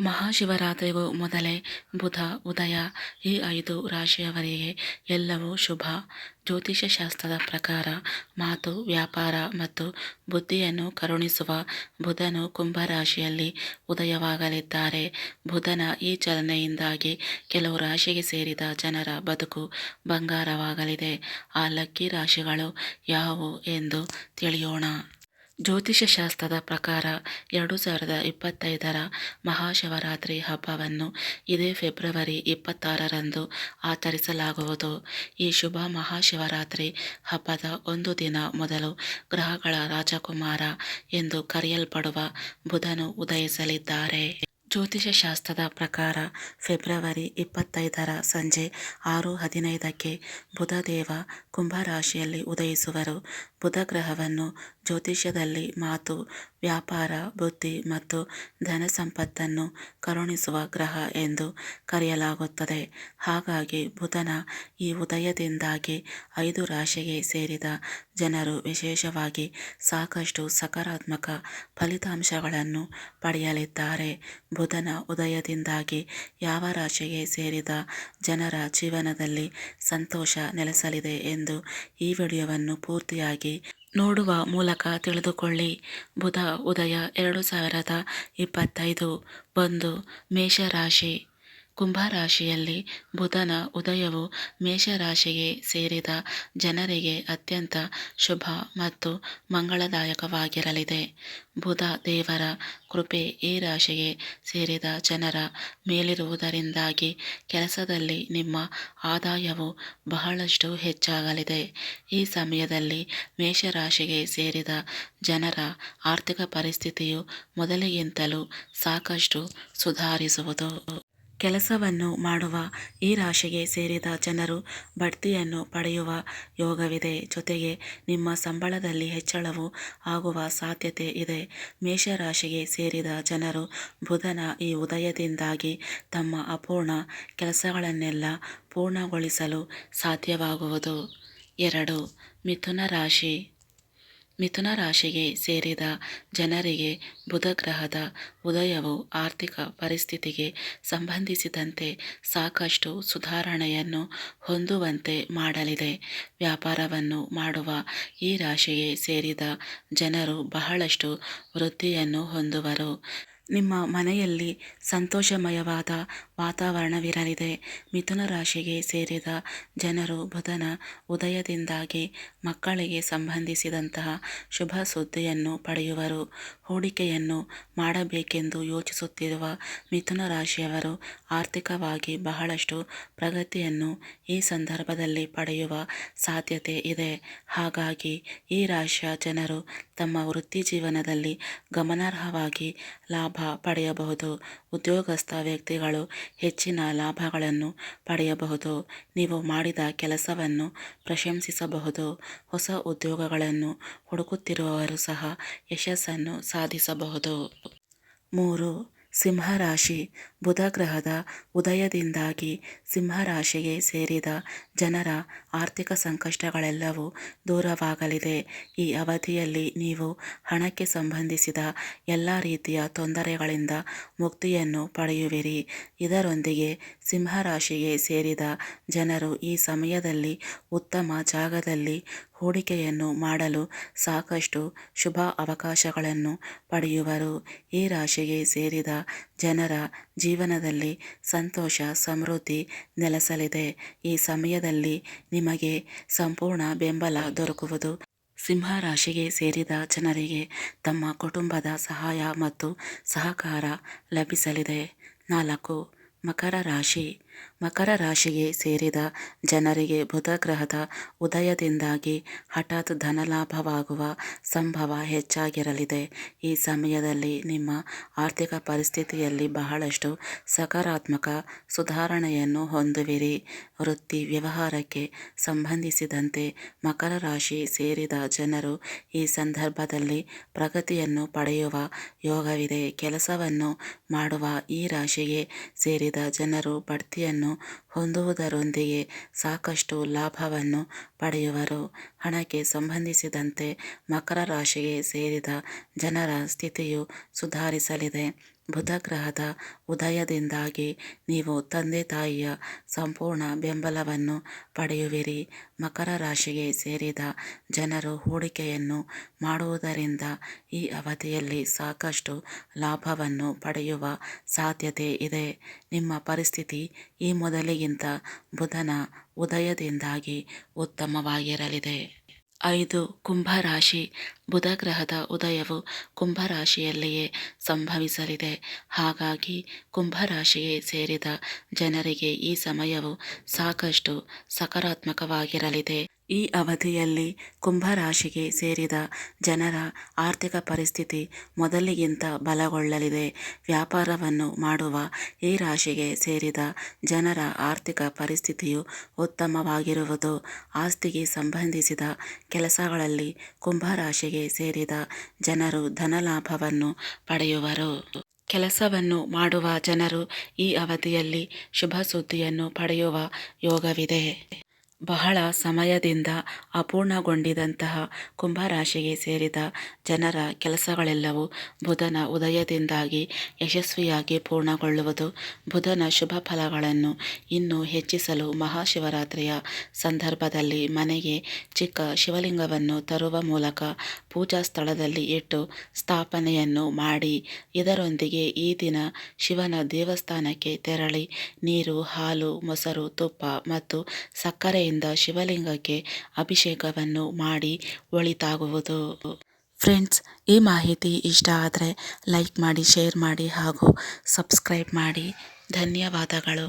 ಮಹಾಶಿವರಾತ್ರಿಗೂ ಮೊದಲೇ ಬುಧ, ಉದಯ, ಈ ಐದು ರಾಶಿಯವರಿಗೆ ಎಲ್ಲವೂ ಶುಭ. ಜ್ಯೋತಿಷ್ಯ ಶಾಸ್ತ್ರದ ಪ್ರಕಾರ ಮಾತು, ವ್ಯಾಪಾರ ಮತ್ತು ಬುದ್ಧಿಯನ್ನು ಕರುಣಿಸುವ ಬುಧನು ಕುಂಭರಾಶಿಯಲ್ಲಿ ಉದಯವಾಗಲಿದ್ದಾರೆ. ಬುಧನ ಈ ಚಲನೆಯಿಂದಾಗಿ ಕೆಲವು ರಾಶಿಗೆ ಸೇರಿದ ಜನರ ಬದುಕು ಬಂಗಾರವಾಗಲಿದೆ. ಆ ಲಕ್ಕಿ ರಾಶಿಗಳು ಯಾವುವು ಎಂದು ತಿಳಿಯೋಣ. ಜ್ಯೋತಿಷ್ಯ ಶಾಸ್ತ್ರದ ಪ್ರಕಾರ ಎರಡು ಸಾವಿರದ ಇಪ್ಪತ್ತೈದರ ಮಹಾಶಿವರಾತ್ರಿ ಹಬ್ಬವನ್ನು ಇದೇ ಫೆಬ್ರವರಿ ಇಪ್ಪತ್ತಾರರಂದು ಆಚರಿಸಲಾಗುವುದು. ಈ ಶುಭ ಮಹಾಶಿವರಾತ್ರಿ ಹಬ್ಬದ ಒಂದು ದಿನ ಮೊದಲು ಗ್ರಹಗಳ ರಾಜಕುಮಾರ ಎಂದು ಕರೆಯಲ್ಪಡುವ ಬುಧನು ಉದಯಿಸಲಿದ್ದಾರೆ. ಜ್ಯೋತಿಷ್ಯ ಶಾಸ್ತ್ರದ ಪ್ರಕಾರ ಫೆಬ್ರವರಿ ಇಪ್ಪತ್ತೈದರ ಸಂಜೆ ಆರು ಹದಿನೈದಕ್ಕೆ ಬುಧದೇವ ಕುಂಭರಾಶಿಯಲ್ಲಿ ಉದಯಿಸುವರು. ಬುಧ ಗ್ರಹವನ್ನು ಜ್ಯೋತಿಷ್ಯದಲ್ಲಿ ಮಾತು, ವ್ಯಾಪಾರ ಬುದ್ಧಿ ಮತ್ತು ಧನ ಸಂಪತ್ತನ್ನು ಕರುಣಿಸುವ ಗ್ರಹ ಎಂದು ಕರೆಯಲಾಗುತ್ತದೆ. ಹಾಗಾಗಿ ಬುಧನ ಈ ಉದಯದಿಂದಾಗಿ ಐದು ರಾಶಿಗೆ ಸೇರಿದ ಜನರು ವಿಶೇಷವಾಗಿ ಸಾಕಷ್ಟು ಸಕಾರಾತ್ಮಕ ಫಲಿತಾಂಶಗಳನ್ನು ಪಡೆಯಲಿದ್ದಾರೆ. ಬುಧನ ಉದಯದಿಂದಾಗಿ ಯಾವ ರಾಶಿಗೆ ಸೇರಿದ ಜನರ ಜೀವನದಲ್ಲಿ ಸಂತೋಷ ನೆಲೆಸಲಿದೆ ಎಂದು ಈ ವಿಡಿಯೋವನ್ನು ಪೂರ್ತಿಯಾಗಿ ನೋಡುವ ಮೂಲಕ ತಿಳಿದುಕೊಳ್ಳಿ. ಬುಧ ಉದಯ ಎರಡು ಸಾವಿರದ ಇಪ್ಪತ್ತೈದು ಒಂದು ಮೇಷರಾಶಿ ಕುಂಭರಾಶಿಯಲ್ಲಿ ಬುಧನ ಉದಯವು ಮೇಷರಾಶಿಗೆ ಸೇರಿದ ಜನರಿಗೆ ಅತ್ಯಂತ ಶುಭ ಮತ್ತು ಮಂಗಳದಾಯಕವಾಗಿರಲಿದೆ. ಬುಧ ದೇವರ ಕೃಪೆ ಈ ರಾಶಿಗೆ ಸೇರಿದ ಜನರ ಮೇಲಿರುವುದರಿಂದಾಗಿ ಕೆಲಸದಲ್ಲಿ ನಿಮ್ಮ ಆದಾಯವು ಬಹಳಷ್ಟು ಹೆಚ್ಚಾಗಲಿದೆ. ಈ ಸಮಯದಲ್ಲಿ ಮೇಷರಾಶಿಗೆ ಸೇರಿದ ಜನರ ಆರ್ಥಿಕ ಪರಿಸ್ಥಿತಿಯು ಮೊದಲಿಗಿಂತಲೂ ಸಾಕಷ್ಟು ಸುಧಾರಿಸುವುದು. ಕೆಲಸವನ್ನು ಮಾಡುವ ಈ ರಾಶಿಗೆ ಸೇರಿದ ಜನರು ಬಡ್ತಿಯನ್ನು ಪಡೆಯುವ ಯೋಗವಿದೆ. ಜೊತೆಗೆ ನಿಮ್ಮ ಸಂಬಳದಲ್ಲಿ ಹೆಚ್ಚಳವು ಆಗುವ ಸಾಧ್ಯತೆ ಇದೆ. ಮೇಷರಾಶಿಗೆ ಸೇರಿದ ಜನರು ಬುಧನ ಈ ಉದಯದಿಂದಾಗಿ ತಮ್ಮ ಅಪೂರ್ಣ ಕೆಲಸಗಳನ್ನೆಲ್ಲ ಪೂರ್ಣಗೊಳಿಸಲು ಸಾಧ್ಯವಾಗುವುದು. ಎರಡು ಮಿಥುನ ರಾಶಿ ಮಿಥುನ ರಾಶಿಗೆ ಸೇರಿದ ಜನರಿಗೆ ಬುಧಗ್ರಹದ ಉದಯವು ಆರ್ಥಿಕ ಪರಿಸ್ಥಿತಿಗೆ ಸಂಬಂಧಿಸಿದಂತೆ ಸಾಕಷ್ಟು ಸುಧಾರಣೆಯನ್ನು ಹೊಂದುವಂತೆ ಮಾಡಲಿದೆ. ವ್ಯಾಪಾರವನ್ನು ಮಾಡುವ ಈ ರಾಶಿಗೆ ಸೇರಿದ ಜನರು ಬಹಳಷ್ಟು ವೃದ್ಧಿಯನ್ನು ಹೊಂದುವರು. ನಿಮ್ಮ ಮನೆಯಲ್ಲಿ ಸಂತೋಷಮಯವಾದ ವಾತಾವರಣವಿರಲಿದೆ. ಮಿಥುನ ರಾಶಿಗೆ ಸೇರಿದ ಜನರು ಬುಧನ ಉದಯದಿಂದಾಗಿ ಮಕ್ಕಳಿಗೆ ಸಂಬಂಧಿಸಿದಂತಹ ಶುಭ ಸುದ್ದಿಯನ್ನು ಪಡೆಯುವರು. ಹೂಡಿಕೆಯನ್ನು ಮಾಡಬೇಕೆಂದು ಯೋಚಿಸುತ್ತಿರುವ ಮಿಥುನ ರಾಶಿಯವರು ಆರ್ಥಿಕವಾಗಿ ಬಹಳಷ್ಟು ಪ್ರಗತಿಯನ್ನು ಈ ಸಂದರ್ಭದಲ್ಲಿ ಪಡೆಯುವ ಸಾಧ್ಯತೆ ಇದೆ. ಹಾಗಾಗಿ ಈ ರಾಶಿಯ ಜನರು ತಮ್ಮ ವೃತ್ತಿ ಜೀವನದಲ್ಲಿ ಗಮನಾರ್ಹವಾಗಿ ಲಾಭ ಪಡೆಯಬಹುದು. ಉದ್ಯೋಗಸ್ಥ ವ್ಯಕ್ತಿಗಳು ಹೆಚ್ಚಿನ ಲಾಭಗಳನ್ನು ಪಡೆಯಬಹುದು. ನೀವು ಮಾಡಿದ ಕೆಲಸವನ್ನು ಪ್ರಶಂಸಿಸಬಹುದು. ಹೊಸ ಉದ್ಯೋಗಗಳನ್ನು ಹುಡುಕುತ್ತಿರುವವರು ಸಹ ಯಶಸ್ಸನ್ನು ಸಾಧಿಸಬಹುದು. ಮೂರು, ಸಿಂಹರಾಶಿ. ಬುಧ ಗ್ರಹದ ಉದಯದಿಂದಾಗಿ ಸಿಂಹರಾಶಿಗೆ ಸೇರಿದ ಜನರ ಆರ್ಥಿಕ ಸಂಕಷ್ಟಗಳೆಲ್ಲವೂ ದೂರವಾಗಲಿದೆ. ಈ ಅವಧಿಯಲ್ಲಿ ನೀವು ಹಣಕ್ಕೆ ಸಂಬಂಧಿಸಿದ ಎಲ್ಲ ರೀತಿಯ ತೊಂದರೆಗಳಿಂದ ಮುಕ್ತಿಯನ್ನು ಪಡೆಯುವಿರಿ. ಇದರೊಂದಿಗೆ ಸಿಂಹರಾಶಿಗೆ ಸೇರಿದ ಜನರು ಈ ಸಮಯದಲ್ಲಿ ಉತ್ತಮ ಜಾಗದಲ್ಲಿ ಹೂಡಿಕೆಯನ್ನು ಮಾಡಲು ಸಾಕಷ್ಟು ಶುಭ ಅವಕಾಶಗಳನ್ನು ಪಡೆಯುವರು. ಈ ರಾಶಿಗೆ ಸೇರಿದ ಜನರ ಜೀವನದಲ್ಲಿ ಸಂತೋಷ, ಸಮೃದ್ಧಿ ನೆಲೆಸಲಿದೆ. ಈ ಸಮಯದಲ್ಲಿ ನಿಮಗೆ ಸಂಪೂರ್ಣ ಬೆಂಬಲ ದೊರಕುವುದು. ಸಿಂಹ ರಾಶಿಗೆ ಸೇರಿದ ಜನರಿಗೆ ತಮ್ಮ ಕುಟುಂಬದ ಸಹಾಯ ಮತ್ತು ಸಹಕಾರ ಲಭಿಸಲಿದೆ. ನಾಲ್ಕು, ಮಕರ ರಾಶಿ. ಮಕರ ರಾಶಿಗೆ ಸೇರಿದ ಜನರಿಗೆ ಬುಧ ಗ್ರಹದ ಉದಯದಿಂದಾಗಿ ಹಠಾತ್ ಧನಲಾಭವಾಗುವ ಸಂಭವ ಹೆಚ್ಚಾಗಿರಲಿದೆ. ಈ ಸಮಯದಲ್ಲಿ ನಿಮ್ಮ ಆರ್ಥಿಕ ಪರಿಸ್ಥಿತಿಯಲ್ಲಿ ಬಹಳಷ್ಟು ಸಕಾರಾತ್ಮಕ ಸುಧಾರಣೆಯನ್ನು ಹೊಂದುವಿರಿ. ವೃತ್ತಿ ವ್ಯವಹಾರಕ್ಕೆ ಸಂಬಂಧಿಸಿದಂತೆ ಮಕರ ರಾಶಿ ಸೇರಿದ ಜನರು ಈ ಸಂದರ್ಭದಲ್ಲಿ ಪ್ರಗತಿಯನ್ನು ಪಡೆಯುವ ಯೋಗವಿದೆ. ಕೆಲಸವನ್ನು ಮಾಡುವ ಈ ರಾಶಿಗೆ ಸೇರಿದ ಜನರು ಬಡ್ತಿಯನ್ನು ಹೊಂದುವುದರೊಂದಿಗೆ ಸಾಕಷ್ಟು ಲಾಭವನ್ನು ಪಡೆಯುವರು. ಹಣಕ್ಕೆ ಸಂಬಂಧಿಸಿದಂತೆ ಮಕರ ರಾಶಿಗೆ ಸೇರಿದ ಜನರ ಸ್ಥಿತಿಯು ಸುಧಾರಿಸಲಿದೆ. ಬುಧ ಗ್ರಹದ ಉದಯದಿಂದಾಗಿ ನೀವು ತಂದೆ ತಾಯಿಯ ಸಂಪೂರ್ಣ ಬೆಂಬಲವನ್ನು ಪಡೆಯುವಿರಿ. ಮಕರ ರಾಶಿಗೆ ಸೇರಿದ ಜನರು ಹೂಡಿಕೆಯನ್ನು ಮಾಡುವುದರಿಂದ ಈ ಅವಧಿಯಲ್ಲಿ ಸಾಕಷ್ಟು ಲಾಭವನ್ನು ಪಡೆಯುವ ಸಾಧ್ಯತೆ ಇದೆ. ನಿಮ್ಮ ಪರಿಸ್ಥಿತಿ ಈ ಮೊದಲಿಗಿಂತ ಬುಧನ ಉದಯದಿಂದಾಗಿ ಉತ್ತಮವಾಗಿರಲಿದೆ. ಐದು ಕುಂಭರಾಶಿ ಬುಧ ಗ್ರಹದ ಉದಯವು ಕುಂಭರಾಶಿಯಲ್ಲಿಯೇ ಸಂಭವಿಸಲಿದೆ. ಹಾಗಾಗಿ ಕುಂಭರಾಶಿಗೆ ಸೇರಿದ ಜನರಿಗೆ ಈ ಸಮಯವು ಸಾಕಷ್ಟು ಸಕಾರಾತ್ಮಕವಾಗಿರಲಿದೆ. ಈ ಅವಧಿಯಲ್ಲಿ ಕುಂಭರಾಶಿಗೆ ಸೇರಿದ ಜನರ ಆರ್ಥಿಕ ಪರಿಸ್ಥಿತಿ ಮೊದಲಿಗಿಂತ ಬಲಗೊಳ್ಳಲಿದೆ. ವ್ಯಾಪಾರವನ್ನು ಮಾಡುವ ಈ ರಾಶಿಗೆ ಸೇರಿದ ಜನರ ಆರ್ಥಿಕ ಪರಿಸ್ಥಿತಿಯು ಉತ್ತಮವಾಗಿರುವುದು. ಆಸ್ತಿಗೆ ಸಂಬಂಧಿಸಿದ ಕೆಲಸಗಳಲ್ಲಿ ಕುಂಭರಾಶಿಗೆ ಸೇರಿದ ಜನರು ಧನಲಾಭವನ್ನು ಪಡೆಯುವರು. ಕೆಲಸವನ್ನು ಮಾಡುವ ಜನರು ಈ ಅವಧಿಯಲ್ಲಿ ಶುಭ ಪಡೆಯುವ ಯೋಗವಿದೆ. ಬಹಳ ಸಮಯದಿಂದ ಅಪೂರ್ಣಗೊಂಡಿದಂತಹ ಕುಂಭರಾಶಿಗೆ ಸೇರಿದ ಜನರ ಕೆಲಸಗಳೆಲ್ಲವೂ ಬುಧನ ಉದಯದಿಂದಾಗಿ ಯಶಸ್ವಿಯಾಗಿ ಪೂರ್ಣಗೊಳ್ಳುವುದು. ಬುಧನ ಶುಭ ಫಲಗಳನ್ನು ಇನ್ನೂ ಹೆಚ್ಚಿಸಲು ಮಹಾಶಿವರಾತ್ರಿಯ ಸಂದರ್ಭದಲ್ಲಿ ಮನೆಗೆ ಚಿಕ್ಕ ಶಿವಲಿಂಗವನ್ನು ತರುವ ಮೂಲಕ ಪೂಜಾ ಸ್ಥಳದಲ್ಲಿ ಇಟ್ಟು ಸ್ಥಾಪನೆಯನ್ನು ಮಾಡಿ, ಇದರೊಂದಿಗೆ ಈ ದಿನ ಶಿವನ ದೇವಸ್ಥಾನಕ್ಕೆ ತೆರಳಿ ನೀರು, ಹಾಲು, ಮೊಸರು, ತುಪ್ಪ ಮತ್ತು ಸಕ್ಕರೆಯಿಂದ ಶಿವಲಿಂಗಕ್ಕೆ ಅಭಿಷೇಕವನ್ನು ಮಾಡಿ ಒಳಿತಾಗುವುದು. ಫ್ರೆಂಡ್ಸ್, ಈ ಮಾಹಿತಿ ಇಷ್ಟ ಆದರೆ ಲೈಕ್ ಮಾಡಿ, ಶೇರ್ ಮಾಡಿ ಹಾಗೂ ಸಬ್ಸ್ಕ್ರೈಬ್ ಮಾಡಿ. ಧನ್ಯವಾದಗಳು.